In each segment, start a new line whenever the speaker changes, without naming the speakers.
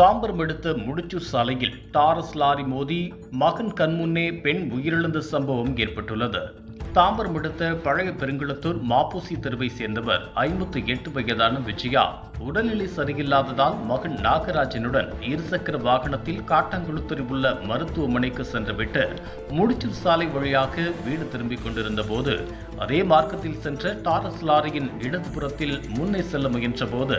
தாம்பரம் எடுத்த முடிச்சூர் சாலையில் Taurus lorry மோதி மகன் கண்முன்னே பெண் உயிரிழந்த சம்பவம் ஏற்பட்டுள்ளது. தாம்பரம் எடுத்த பழைய பெருங்குளத்தூர் மாப்பூசி தெருவை சேர்ந்தவர் ஐம்பத்தி எட்டு வயதான விஜயா. உடல்நிலை சரியில்லாததால் மகன் நாகராஜனுடன் இருசக்கர வாகனத்தில் காட்டாங்குளத்தூரில் உள்ள மருத்துவமனைக்கு சென்றுவிட்டு முடிச்சூர் சாலை வழியாக வீடு திரும்பிக் கொண்டிருந்த போது அதே மார்க்கத்தில் சென்ற டாரஸ் லாரியின் இடதுபுறத்தில் முன்னே செல்ல முயன்ற போது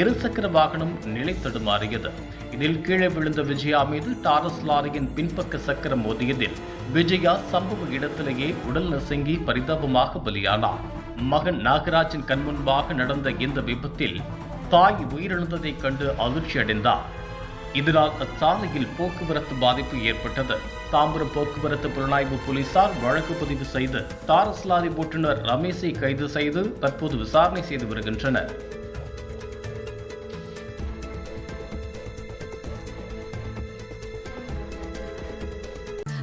இருசக்கர வாகனம் நிலை தடுமாறியது. இதில் கீழே விழுந்த விஜயா மீது டாரஸ் லாரியின் பின்பக்க சக்கரம் மோதியதில் விஜயா சம்பவ இடத்திலேயே உடல் நசுங்கி பரிதாபமாக பலியானார். மகன் நாகராஜின் கண்முன்பாக நடந்த இந்த விபத்தில் தாய் உயிரிழந்ததைக் கண்டு அதிர்ச்சி அடைந்தார் இதனால் அச்சாலையில் போக்குவரத்து பாதிப்பு ஏற்பட்டது. தாம்பரம் போக்குவரத்து புலனாய்வு போலீசார் வழக்கு பதிவு செய்து தாரஸ் லாரி ஓட்டுநர் ரமேஷை கைது செய்து தற்போது விசாரணை செய்து வருகின்றனர்.